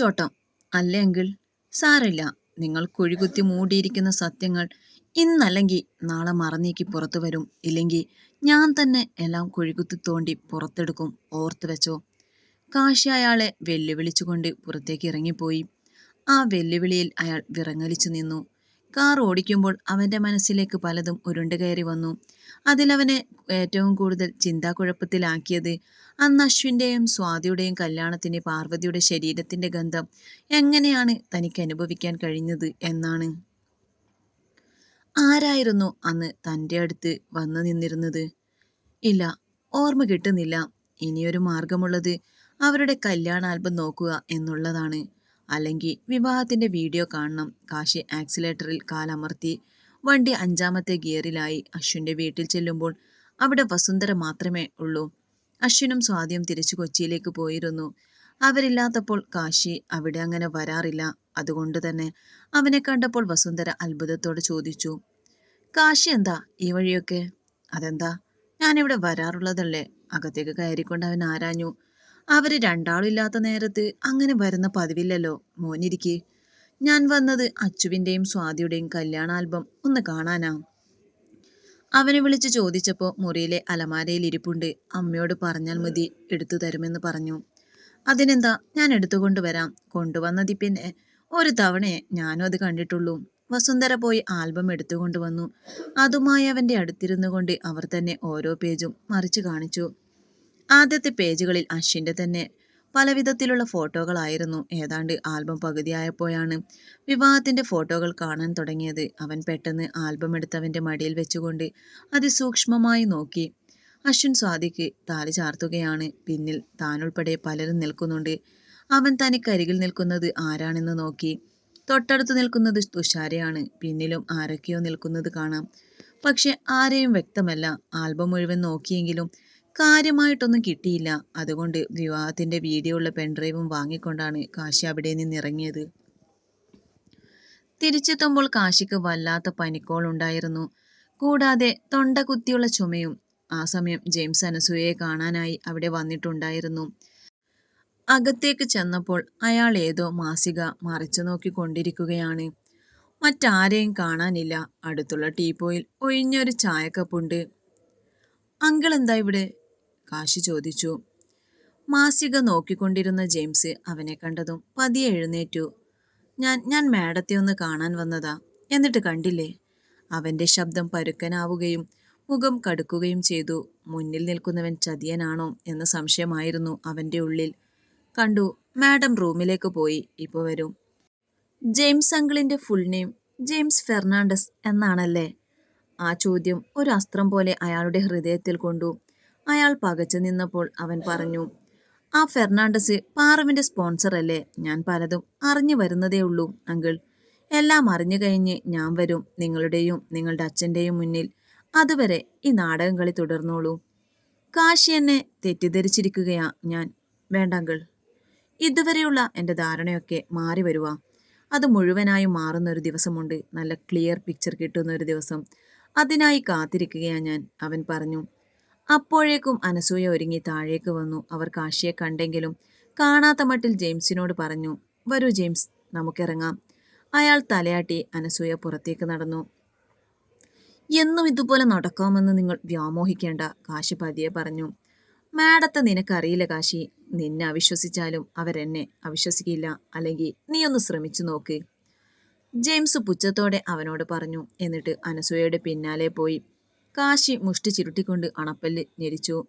ഒളിച്ചോട്ടം അല്ലെങ്കിൽ സാറില്ല നിങ്ങൾ കുഴികുത്തി മൂടിയിരിക്കുന്ന സത്യങ്ങൾ ഇന്നല്ലെങ്കിൽ നാളെ മറന്നേക്ക് പുറത്തു വരും. ഇല്ലെങ്കിൽ ഞാൻ തന്നെ എല്ലാം കുഴികുത്തി തോണ്ടി പുറത്തെടുക്കും. ഓർത്തു വെച്ചോ. കാശി അയാളെ വെല്ലുവിളിച്ചുകൊണ്ട് പുറത്തേക്ക് ഇറങ്ങിപ്പോയി. ആ വെല്ലുവിളിയിൽ അയാൾ വിറങ്ങലിച്ചു നിന്നു. കാർ ഓടിക്കുമ്പോൾ അവന്റെ മനസ്സിലേക്ക് പലതും ഉരുണ്ട് കയറി വന്നു. അതിലവനെ ഏറ്റവും കൂടുതൽ ചിന്താക്കുഴപ്പത്തിലാക്കിയത് അന്ന് അശ്വിന്റെയും സ്വാതിയുടെയും കല്യാണത്തിന് പാർവതിയുടെ ശരീരത്തിന്റെ ഗന്ധം എങ്ങനെയാണ് തനിക്ക് അനുഭവിക്കാൻ കഴിഞ്ഞത് എന്നാണ്. ആരായിരുന്നു അന്ന് തന്റെ അടുത്ത് വന്നു നിന്നിരുന്നത്? ഇല്ല ഓർമ്മ കിട്ടുന്നില്ല. ഇനിയൊരു മാർഗമുള്ളത് അവരുടെ കല്യാണ ആൽബം നോക്കുക എന്നുള്ളതാണ്. അല്ലെങ്കിൽ വിവാഹത്തിന്റെ വീഡിയോ കാണണം. കാശി ആക്സിലേറ്ററിൽ കാലമർത്തി. വണ്ടി അഞ്ചാമത്തെ ഗിയറിലായി. അശ്വിന്റെ വീട്ടിൽ ചെല്ലുമ്പോൾ അവിടെ വസുന്ധര മാത്രമേ ഉള്ളൂ. അശ്വിനും സ്വാദ്യം തിരിച്ചു കൊച്ചിയിലേക്ക് പോയിരുന്നു. അവരില്ലാത്തപ്പോൾ കാശി അവിടെ അങ്ങനെ വരാറില്ല. അതുകൊണ്ട് തന്നെ അവനെ കണ്ടപ്പോൾ വസുന്ധര അത്ഭുതത്തോടെ ചോദിച്ചു കാശി എന്താ ഈ വഴിയൊക്കെ? അതെന്താ? ഞാനിവിടെ വരാറുള്ളതല്ലേ. അകത്തേക്ക് കയറിക്കൊണ്ട് അവൻ ആരാഞ്ഞു. അവർ രണ്ടാളില്ലാത്ത നേരത്ത് അങ്ങനെ വരുന്ന പതിവില്ലല്ലോ. മോനിരിക്കെ. ഞാൻ വന്നത് അച്ചുവിന്റെയും സ്വാതിയുടെയും കല്യാണ ആൽബം ഒന്ന് കാണാനാ. അവനെ വിളിച്ച് ചോദിച്ചപ്പോൾ മുറിയിലെ അലമാരയിൽ ഇരിപ്പുണ്ട്. അമ്മയോട് പറഞ്ഞാൽ മതി എടുത്തു തരുമെന്ന് പറഞ്ഞു. അതിനെന്താ? ഞാൻ എടുത്തുകൊണ്ട് വരാം. കൊണ്ടുവന്നതി പിന്നെ ഒരു തവണയെ ഞാനും അത് കണ്ടിട്ടുള്ളൂ. വസുന്ധര പോയി ആൽബം എടുത്തുകൊണ്ട് വന്നു. അതുമായി അവന്റെ അടുത്തിരുന്നു കൊണ്ട് അവർ തന്നെ ഓരോ പേജും മറിച്ച് കാണിച്ചു. ആദ്യത്തെ പേജുകളിൽ അശ്വിന്റെ തന്നെ. പലവിധത്തിലുള്ള ഫോട്ടോകളായിരുന്നു. ഏതാണ്ട് ആൽബം പകുതിയായപ്പോഴാണ് വിവാഹത്തിന്റെ ഫോട്ടോകൾ കാണാൻ തുടങ്ങിയത്. അവൻ പെട്ടെന്ന് ആൽബം എടുത്തവന്റെ മടിയിൽ വെച്ചുകൊണ്ട് അതിസൂക്ഷ്മമായി നോക്കി. അശ്വിൻ സ്വാതിക്ക് താലി ചാർത്തുകയാണ്. പിന്നിൽ താനുൾപ്പെടെ പലരും നിൽക്കുന്നുണ്ട്. അവൻ തനിക്കരികിൽ നിൽക്കുന്നത് ആരാണെന്ന് നോക്കി. തൊട്ടടുത്ത് നിൽക്കുന്നത് തുഷാരയാണ്. പിന്നിലും ആരൊക്കെയോ നിൽക്കുന്നത് കാണാം. പക്ഷെ ആരെയും വ്യക്തമല്ല. ആൽബം മുഴുവൻ നോക്കിയെങ്കിലും കാര്യമായിട്ടൊന്നും കിട്ടിയില്ല. അതുകൊണ്ട് വിവാഹത്തിന്റെ വീഡിയോ ഉള്ള പെൺഡ്രൈവും വാങ്ങിക്കൊണ്ടാണ് കാശി അവിടെ നിന്ന് ഇറങ്ങിയത്. തിരിച്ചെത്തുമ്പോൾ കാശിക്ക് വല്ലാത്ത പനിക്കോൾ ഉണ്ടായിരുന്നു. കൂടാതെ തൊണ്ട കുത്തിയുള്ള ചുമയും ആ സമയം ജെയിംസ് അനസൂയയെ കാണാനായി അവിടെ വന്നിട്ടുണ്ടായിരുന്നു. അകത്തേക്ക് ചെന്നപ്പോൾ അയാൾ ഏതോ മാസിക മറിച്ചു നോക്കിക്കൊണ്ടിരിക്കുകയാണ് മറ്റാരെയും കാണാനില്ല. അടുത്തുള്ള ടീപ്പോയിൽ ഒഴിഞ്ഞൊരു ചായക്കപ്പുണ്ട്. അങ്കിൾ എന്താ ഇവിടെ? കാശി ചോദിച്ചു. മാസിക നോക്കിക്കൊണ്ടിരുന്ന ജെയിംസ് അവനെ കണ്ടതും പതിയെ എഴുന്നേറ്റു. ഞാൻ ഞാൻ മാഡത്തെ ഒന്ന് കാണാൻ വന്നതാ. എന്നിട്ട് കണ്ടില്ലേ അവന്റെ ശബ്ദം പരുക്കനാവുകയും മുഖം കടുക്കുകയും ചെയ്തു. മുന്നിൽ നിൽക്കുന്നവൻ ചതിയനാണോ എന്ന സംശയമായിരുന്നു അവന്റെ ഉള്ളിൽ. കണ്ടു. മാഡം റൂമിലേക്ക് പോയി. ഇപ്പോൾ വരും ജെയിംസ് അങ്കിളിന്റെ ഫുൾ നെയിം ജെയിംസ് ഫെർണാണ്ടസ് എന്നാണല്ലേ? ആ ചോദ്യം ഒരു അസ്ത്രം പോലെ അയാളുടെ ഹൃദയത്തിൽ കൊണ്ടു. അയാൾ പകച്ചു നിന്നപ്പോൾ അവൻ പറഞ്ഞു ആ ഫെർണാണ്ടസ് പാറവിന്റെ സ്പോൺസർ അല്ലേ? ഞാൻ പലതും അറിഞ്ഞു വരുന്നതേ ഉള്ളൂ അങ്കിൾ. എല്ലാം അറിഞ്ഞു കഴിഞ്ഞ് ഞാൻ വരും നിങ്ങളുടെയും നിങ്ങളുടെ അച്ഛന്റെയും മുന്നിൽ. അതുവരെ ഈ നാടകം കളി തുടർന്നോളൂ. കാശി എന്നെ തെറ്റിദ്ധരിച്ചിരിക്കുകയാ ഞാൻ. വേണ്ട അങ്കിൾ. ഇതുവരെയുള്ള എന്റെ ധാരണയൊക്കെ മാറി വരുക അത് മുഴുവനായും മാറുന്ന ഒരു ദിവസമുണ്ട്. നല്ല ക്ലിയർ പിക്ചർ കിട്ടുന്ന ഒരു ദിവസം. അതിനായി കാത്തിരിക്കുകയാ ഞാൻ അവൻ പറഞ്ഞു. അപ്പോഴേക്കും അനസൂയ ഒരുങ്ങി താഴേക്ക് വന്നു. അവർ കാശിയെ കണ്ടെങ്കിലും കാണാത്ത മട്ടിൽ ജെയിംസിനോട് പറഞ്ഞു വരൂ ജെയിംസ് നമുക്കിറങ്ങാം. അയാൾ തലയാട്ടി അനസൂയ പുറത്തേക്ക് നടന്നു. എന്നും ഇതുപോലെ നടക്കാമെന്ന് നിങ്ങൾ വ്യാമോഹിക്കേണ്ട കാശി പതിയെ പറഞ്ഞു. മാഡത്തെ നിനക്കറിയില്ല കാശി. നിന്നെ അവിശ്വസിച്ചാലും അവരെന്നെ അവിശ്വസിക്കില്ല. അല്ലെങ്കിൽ നീ ഒന്ന് ശ്രമിച്ചു നോക്ക്. ജെയിംസ് പുച്ഛത്തോടെ അവനോട് പറഞ്ഞു. എന്നിട്ട് അനസൂയയുടെ പിന്നാലെ പോയി. കാശി മുഷ്ടി ചുരുട്ടിക്കൊണ്ട് അണപ്പല്ല് ഞെരിച്ചു.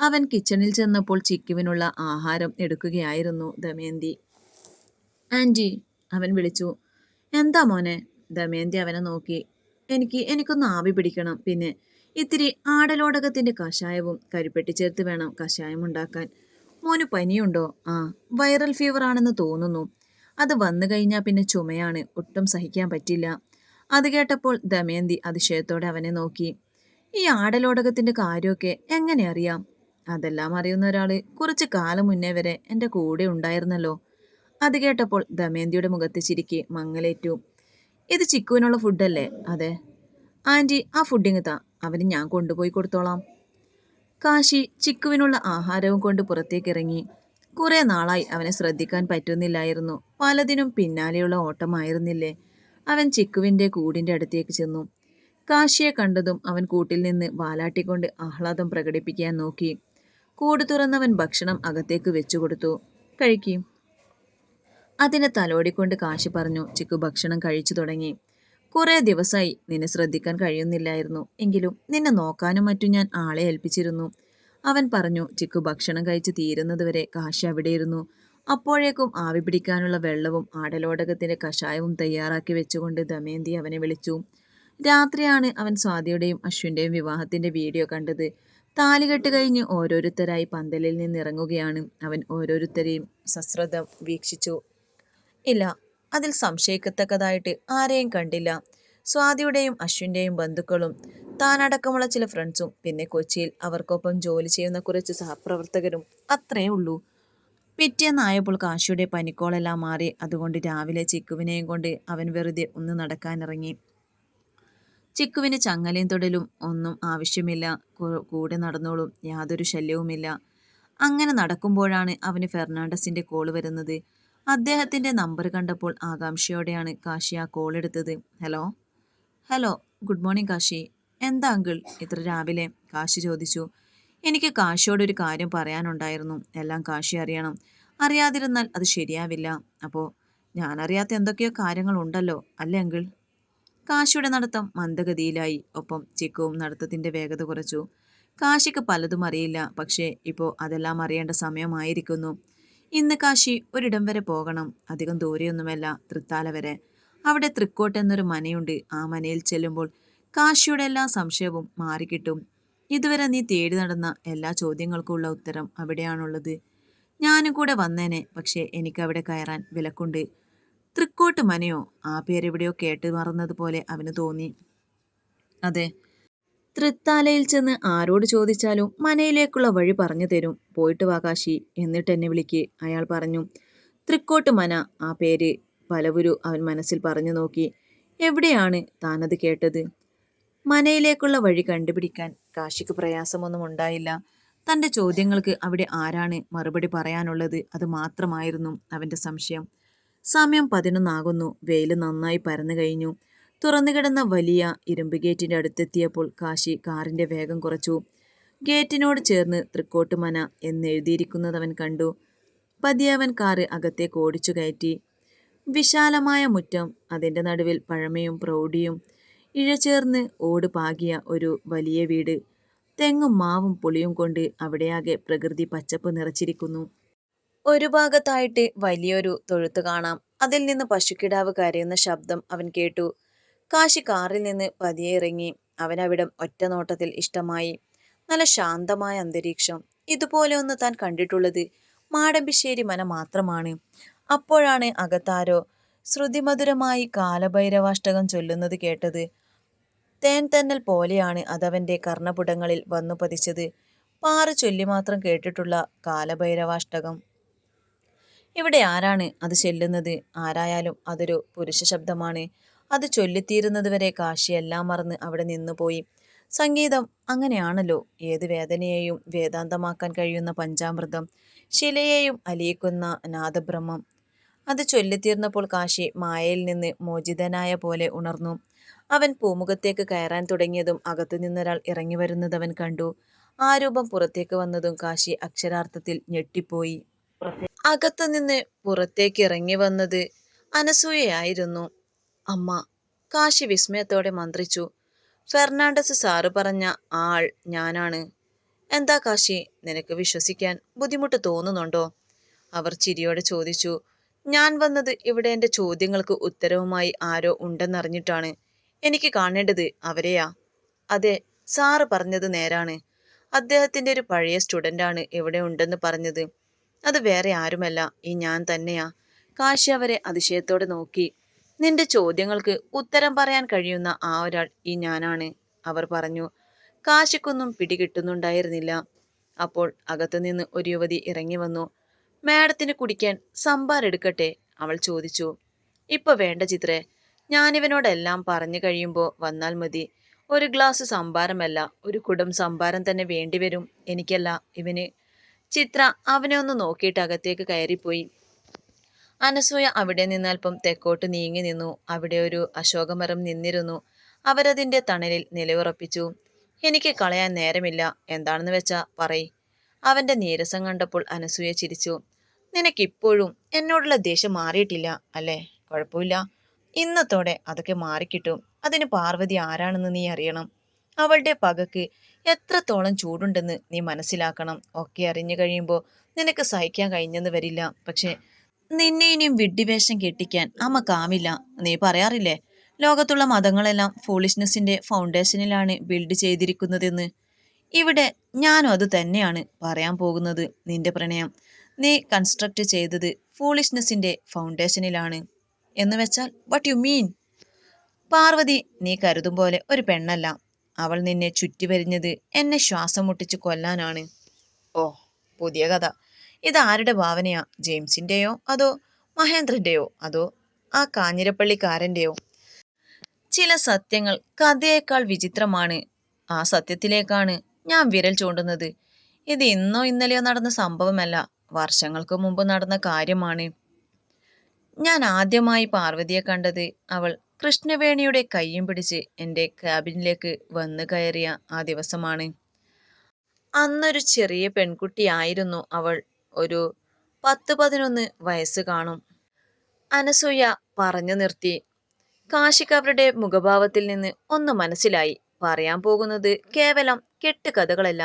അവൻ കിച്ചണിൽ ചെന്നപ്പോൾ ചിക്കുവിനുള്ള ആഹാരം എടുക്കുകയായിരുന്നു ദമയന്തി. ആന്റി അവൻ വിളിച്ചു. എന്താ മോനെ? ദമയന്തി അവനെ നോക്കി. എനിക്ക് എനിക്കൊന്ന് ആവി പിടിക്കണം. പിന്നെ ഇത്തിരി ആടലോടകത്തിന്റെ കഷായവും കരിപ്പെട്ടി ചേർത്ത് വേണം കഷായം ഉണ്ടാക്കാൻ. മോന് പനിയുണ്ടോ? ആ വൈറൽ ഫീവർ ആണെന്ന് തോന്നുന്നു. അത് വന്നു കഴിഞ്ഞാൽ പിന്നെ ചുമയാണ്. ഒട്ടും സഹിക്കാൻ പറ്റില്ല. അത് കേട്ടപ്പോൾ ദമയന്തി അതിശയത്തോടെ അവനെ നോക്കി. ഈ ആടലോടകത്തിന്റെ കാര്യമൊക്കെ എങ്ങനെ അറിയാം? അതെല്ലാം അറിയുന്ന ഒരാൾ കുറച്ച് കാലം മുന്നേ വരെ എന്റെ കൂടെ ഉണ്ടായിരുന്നല്ലോ. അത് കേട്ടപ്പോൾ ദമയന്തിയുടെ മുഖത്ത് ചിരിക്ക് മങ്ങലേറ്റു. ഇത് ചിക്കുവിനുള്ള ഫുഡല്ലേ? അതെ. ആന്റി ആ ഫുഡിങ് താ. അവന് ഞാൻ കൊണ്ടുപോയി കൊടുത്തോളാം. കാശി ചിക്കുവിനുള്ള ആഹാരവും കൊണ്ട് പുറത്തേക്ക് ഇറങ്ങി. കുറേ നാളായി അവനെ ശ്രദ്ധിക്കാൻ പറ്റുന്നില്ലായിരുന്നു. പലതിനും പിന്നാലെയുള്ള ഓട്ടമായിരുന്നില്ലേ? അവൻ ചിക്കുവിന്റെ കൂടിന്റെ അടുത്തേക്ക് ചെന്നു. കാശിയെ കണ്ടതും അവൻ കൂട്ടിൽ നിന്ന് വാലാട്ടിക്കൊണ്ട് ആഹ്ലാദം പ്രകടിപ്പിക്കാൻ നോക്കി. കൂട് തുറന്നവൻ ഭക്ഷണം അകത്തേക്ക് വെച്ചുകൊടുത്തു കഴിക്കും. അതിനെ തലോടിക്കൊണ്ട് കാശി പറഞ്ഞു. ചിക്കു ഭക്ഷണം കഴിച്ചു തുടങ്ങി. കുറേ ദിവസമായി നിന്നെ ശ്രദ്ധിക്കാൻ കഴിയുന്നില്ലായിരുന്നു. എങ്കിലും നിന്നെ നോക്കാനും മറ്റും ഞാൻ ആളെ ഏൽപ്പിച്ചിരുന്നു. അവൻ പറഞ്ഞു ചിക്കു ഭക്ഷണം കഴിച്ച് തീരുന്നതുവരെ കാശി അവിടെയിരുന്നു. അപ്പോഴേക്കും ആവി പിടിക്കാനുള്ള വെള്ളവും ആടലോടകത്തിന്റെ കഷായവും തയ്യാറാക്കി വെച്ചുകൊണ്ട് ദമയന്തി അവനെ വിളിച്ചു. രാത്രിയാണ് അവൻ സ്വാതിയുടെയും അശ്വിന്റെയും വിവാഹത്തിന്റെ വീഡിയോ കണ്ടത്. താലികെട്ട് കഴിഞ്ഞ് ഓരോരുത്തരായി പന്തലിൽ നിന്നിറങ്ങുകയാണ് അവൻ ഓരോരുത്തരെയും സശ്രദ്ധം വീക്ഷിച്ചു. ഇല്ല അതിൽ സംശയിക്കത്തക്കതായിട്ട് ആരെയും കണ്ടില്ല. സ്വാതിയുടെയും അശ്വിന്റെയും ബന്ധുക്കളും താനടക്കമുള്ള ചില ഫ്രണ്ട്സും പിന്നെ കൊച്ചിയിൽ അവർക്കൊപ്പം ജോലി ചെയ്യുന്ന കുറച്ച് സഹപ്രവർത്തകരും അത്രേ ഉള്ളൂ. പിറ്റേന്നായപ്പോൾ കാശിയുടെ പനിക്കോളെല്ലാം മാറി. അതുകൊണ്ട് രാവിലെ ചിക്കുവിനെയും കൊണ്ട് അവൻ വെറുതെ ഒന്ന് നടക്കാനിറങ്ങി. ചിക്കുവിന് ചങ്ങലയും തൊടലും ഒന്നും ആവശ്യമില്ല. കൂടെ നടന്നോളും. യാതൊരു ശല്യവുമില്ല. അങ്ങനെ നടക്കുമ്പോഴാണ് അവന് ഫെർണാണ്ടസിന്റെ കോൾ വരുന്നത്. അദ്ദേഹത്തിന്റെ നമ്പർ കണ്ടപ്പോൾ ആകാംക്ഷയോടെയാണ് കാശി ആ കോൾ എടുത്തത്. Hello hello good morning Kashi. എന്താ അങ്കിൾ ഇത്ര രാവിലെ? കാശി ചോദിച്ചു. എനിക്ക് കാശിയോട് ഒരു കാര്യം പറയാനുണ്ടായിരുന്നു. എല്ലാം കാശി അറിയണം. അറിയാതിരുന്നാൽ അത് ശരിയാവില്ല. അപ്പോൾ ഞാനറിയാത്ത എന്തൊക്കെയോ കാര്യങ്ങളുണ്ടല്ലോ അല്ലേ അങ്കിൾ? കാശിയുടെ നടത്തം മന്ദഗതിയിലായി. ഒപ്പം ചിക്കുവും നടത്തത്തിന്റെ വേഗത കുറച്ചു. കാശിക്ക് പലതും അറിയില്ല. പക്ഷേ ഇപ്പോൾ അതെല്ലാം അറിയേണ്ട സമയമായിരിക്കുന്നു. ഇന്ന് കാശി ഒരിടം വരെ പോകണം. അധികം ദൂരെയൊന്നുമല്ല തൃത്താല വരെ. അവിടെ തൃക്കോട്ട് എന്നൊരു മനയുണ്ട്. ആ മനയിൽ ചെല്ലുമ്പോൾ കാശിയുടെ എല്ലാ സംശയവും മാറിക്കിട്ടും. ഇതുവരെ നീ തേടി നടന്ന എല്ലാ ചോദ്യങ്ങൾക്കുമുള്ള ഉത്തരം അവിടെയാണുള്ളത്. ഞാനും കൂടെ വന്നേനെ പക്ഷേ എനിക്കവിടെ കയറാൻ വിലക്കുണ്ട്. തൃക്കോട്ട് മനയോ? ആ പേരെവിടെയോ കേട്ട് മറന്നതുപോലെ അവന് തോന്നി. അതെ. തൃത്താലയിൽ ചെന്ന് ആരോട് ചോദിച്ചാലും മനയിലേക്കുള്ള വഴി പറഞ്ഞു തരും. പോയിട്ട് വാകാശി എന്നിട്ട് എന്നെ വിളിക്ക്. അയാൾ പറഞ്ഞു തൃക്കോട്ട് മന ആ പേര് പലവരും അവൻ മനസ്സിൽ പറഞ്ഞു നോക്കി. എവിടെയാണ് താനത് കേട്ടത്? മനയിലേക്കുള്ള വഴി കണ്ടുപിടിക്കാൻ കാശിക്ക് പ്രയാസമൊന്നും ഉണ്ടായില്ല. തന്റെ ചോദ്യങ്ങൾക്ക് അവിടെ ആരാണ് മറുപടി പറയാനുള്ളത് അത് മാത്രമായിരുന്നു അവന്റെ സംശയം. സമയം പതിനൊന്നാകുന്നു. വെയിൽ നന്നായി പരന്നു കഴിഞ്ഞു. തുറന്നുകിടന്ന വലിയ ഇരുമ്പ് ഗേറ്റിന്റെ അടുത്തെത്തിയപ്പോൾ കാശി കാറിന്റെ വേഗം കുറച്ചു. ഗേറ്റിനോട് ചേർന്ന് തൃക്കോട്ടുമന എന്നെഴുതിയിരിക്കുന്നത് അവൻ കണ്ടു. പതിയെ അവൻ കാറ് അകത്തേക്ക് ഓടിച്ചു കയറ്റി. വിശാലമായ മുറ്റം അതിന്റെ നടുവിൽ പഴമയും പ്രൗഢിയും ഇഴചേർന്ന് ഓട് പാകിയ ഒരു വലിയ വീട്. തെങ്ങും മാവും പുളിയും കൊണ്ട് അവിടെയാകെ പ്രകൃതി പച്ചപ്പ് നിറച്ചിരിക്കുന്നു. ഒരു ഭാഗത്തായിട്ട് വലിയൊരു തൊഴുത്ത് കാണാം. അതിൽ നിന്ന് പശുക്കിടാവ് കരയുന്ന ശബ്ദം അവൻ കേട്ടു. കാശി കാറിൽ നിന്ന് പതിയെ ഇറങ്ങി. അവനവിടം ഒറ്റ നോട്ടത്തിൽ ഇഷ്ടമായി. നല്ല ശാന്തമായ അന്തരീക്ഷം. ഇതുപോലെ ഒന്ന് താൻ കണ്ടിട്ടുള്ളത് മാടമ്പിശ്ശേരി മന മാത്രമാണ്. അപ്പോഴാണ് അകത്താരോ ശ്രുതിമധുരമായി കാലഭൈരവാഷ്ടകം ചൊല്ലുന്നത് കേട്ടത് തേൻ തന്നൽ പോലെയാണ് അതവന്റെ കർണപുടങ്ങളിൽ വന്നു പതിച്ചത്. പാറു ചൊല്ലി മാത്രം കേട്ടിട്ടുള്ള കാലഭൈരവാഷ്ടകം. ഇവിടെ ആരാണ് അത് ചെല്ലുന്നത്? ആരായാലും അതൊരു പുരുഷ ശബ്ദമാണ്. അത് ചൊല്ലിത്തീരുന്നതുവരെ വരെ എല്ലാം മറന്ന് അവിടെ നിന്നുപോയി. സംഗീതം അങ്ങനെയാണല്ലോ. ഏത് വേദനയെയും വേദാന്തമാക്കാൻ കഴിയുന്ന പഞ്ചാമൃതം. ശിലയെയും അലിയിക്കുന്ന നാദബ്രഹ്മം. അത് ചൊല്ലിത്തീർന്നപ്പോൾ കാശി മായയിൽ നിന്ന് മോചിതനായ പോലെ ഉണർന്നു. അവൻ പൂമുഖത്തേക്ക് കയറാൻ തുടങ്ങിയതും അകത്തു നിന്നൊരാൾ ഇറങ്ങി വരുന്നത് അവൻ കണ്ടു. ആ രൂപം പുറത്തേക്ക് വന്നതും കാശി അക്ഷരാർത്ഥത്തിൽ ഞെട്ടിപ്പോയി. അകത്തു നിന്ന് പുറത്തേക്ക് ഇറങ്ങി വന്നത് അനസൂയയായിരുന്നു. അമ്മ കാശി വിസ്മയത്തോടെ മന്ത്രിച്ചു. ഫെർണാണ്ടസ് സാറ് പറഞ്ഞ ആൾ ഞാനാണ്. എന്താ കാശി നിനക്ക് വിശ്വസിക്കാൻ ബുദ്ധിമുട്ട് തോന്നുന്നുണ്ടോ? അവർ ചിരിയോടെ ചോദിച്ചു. ഞാൻ വന്നത് ഇവിടെ എന്റെ ചോദ്യങ്ങൾക്ക് ഉത്തരവുമായി ആരോ ഉണ്ടെന്നറിഞ്ഞിട്ടാണ്. എനിക്ക് കാണേണ്ടത് അവരെയാ. അതെ സാറ് പറഞ്ഞത് നേരാണ്. അദ്ദേഹത്തിന്റെ ഒരു പഴയ സ്റ്റുഡന്റാണ് ഇവിടെ ഉണ്ടെന്ന് പറഞ്ഞത്. അത് വേറെ ആരുമല്ല ഈ ഞാൻ തന്നെയാ. കാശി അവരെ അതിശയത്തോടെ നോക്കി. നിന്റെ ചോദ്യങ്ങൾക്ക് ഉത്തരം പറയാൻ കഴിയുന്ന ആ ഒരാൾ ഈ ഞാനാണ് അവർ പറഞ്ഞു. കാശിക്കൊന്നും പിടികിട്ടുന്നുണ്ടായിരുന്നില്ല. അപ്പോൾ അകത്തുനിന്ന് ഒരു യുവതി ഇറങ്ങി വന്നു. മാഡത്തിന് കുടിക്കാൻ സംഭാർ എടുക്കട്ടെ? അവൾ ചോദിച്ചു. ഇപ്പൊ വേണ്ട ചിത്രേ ഞാനിവനോടെല്ലാം പറഞ്ഞു കഴിയുമ്പോൾ വന്നാൽ മതി. ഒരു ഗ്ലാസ് സംഭാരമല്ല ഒരു കുടം സംഭാരം തന്നെ വേണ്ടിവരും എനിക്കല്ല ഇവന്. ചിത്ര അവനെ ഒന്ന് നോക്കിയിട്ട് അകത്തേക്ക് കയറിപ്പോയി. അനസൂയ അവിടെ നിന്നൽപ്പം തെക്കോട്ട് നീങ്ങി നിന്നു. അവിടെ ഒരു അശോകമരം നിന്നിരുന്നു. അവരതിന്റെ തണലിൽ നിലയുറപ്പിച്ചു. എനിക്ക് കളയാൻ നേരമില്ല. എന്താണെന്ന് വെച്ചാ പറയ്. അവന്റെ നീരസം കണ്ടപ്പോൾ അനസൂയ ചിരിച്ചു. നിനക്കിപ്പോഴും എന്നോടുള്ള ദേഷ്യം മാറിയിട്ടില്ല അല്ലേ? കുഴപ്പമില്ല. ഇന്നത്തോടെ അതൊക്കെ മാറിക്കിട്ടും. അതിന് പാർവതി ആരാണെന്ന് നീ അറിയണം. അവളുടെ പകക്ക് എത്രത്തോളം ചൂടുണ്ടെന്ന് നീ മനസ്സിലാക്കണം. ഒക്കെ അറിഞ്ഞു കഴിയുമ്പോൾ നിനക്ക് സഹിക്കാൻ കഴിഞ്ഞെന്ന് വരില്ല. പക്ഷേ നിന്നെ ഇനിയും വിഡ്ഢിവേഷം കെട്ടിക്കാൻ അമ്മക്കാമില്ല നീ പറയാറില്ലേ? ലോകത്തുള്ള മതങ്ങളെല്ലാം ഫൂളിഷ്നെസ്സിന്റെ ഫൗണ്ടേഷനിലാണ് ബിൽഡ് ചെയ്തിരിക്കുന്നതെന്ന്. ഇവിടെ ഞാനും അത് തന്നെയാണ് പറയാൻ പോകുന്നത്. നിന്റെ പ്രണയം നീ കൺസ്ട്രക്ട് ചെയ്തത് ഫൂളിഷ്നെസ്സിന്റെ ഫൗണ്ടേഷനിലാണ് എന്ന് വെച്ചാൽ വട്ട് യു മീൻ പാർവതി നീ കരുതും പോലെ ഒരു പെണ്ണല്ല. അവൾ നിന്നെ ചുറ്റിവരിഞ്ഞത് എന്നെ ശ്വാസം മുട്ടിച്ച് കൊല്ലാനാണ്. ഓ പുതിയ കഥ. ഇതാരുടെ ഭാവനയാ? ജെയിംസിന്റെയോ അതോ മഹേന്ദ്രന്റെയോ അതോ ആ കാഞ്ഞിരപ്പള്ളിക്കാരന്റെയോ ചില സത്യങ്ങൾ കഥയേക്കാൾ വിചിത്രമാണ്. ആ സത്യത്തിലേക്കാണ് ഞാൻ വിരൽ ചൂണ്ടുന്നത്. ഇത് ഇന്നോ ഇന്നലെയോ നടന്ന സംഭവമല്ല. വർഷങ്ങൾക്ക് മുമ്പ് നടന്ന കാര്യമാണ്. ഞാൻ ആദ്യമായി പാർവതിയെ കണ്ടത് അവൾ കൃഷ്ണവേണിയുടെ കൈയും പിടിച്ച് എന്റെ ക്യാബിനിലേക്ക് വന്നു കയറിയ ആ ദിവസമാണ്. അന്നൊരു ചെറിയ പെൺകുട്ടിയായിരുന്നു അവൾ. ഒരു പത്ത് പതിനൊന്ന് വയസ്സ് കാണും. അനസൂയ പറഞ്ഞു നിർത്തി. കാശിക്ക് അവരുടെ മുഖഭാവത്തിൽ നിന്ന് ഒന്ന് മനസ്സിലായി. പറയാൻ പോകുന്നത് കേവലം കെട്ടുകഥകളല്ല.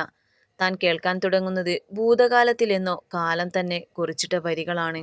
താൻ കേൾക്കാൻ തുടങ്ങുന്നത് ഭൂതകാലത്തിലെന്നോ കാലം തന്നെ കുറിച്ചിട്ട വരികളാണ്.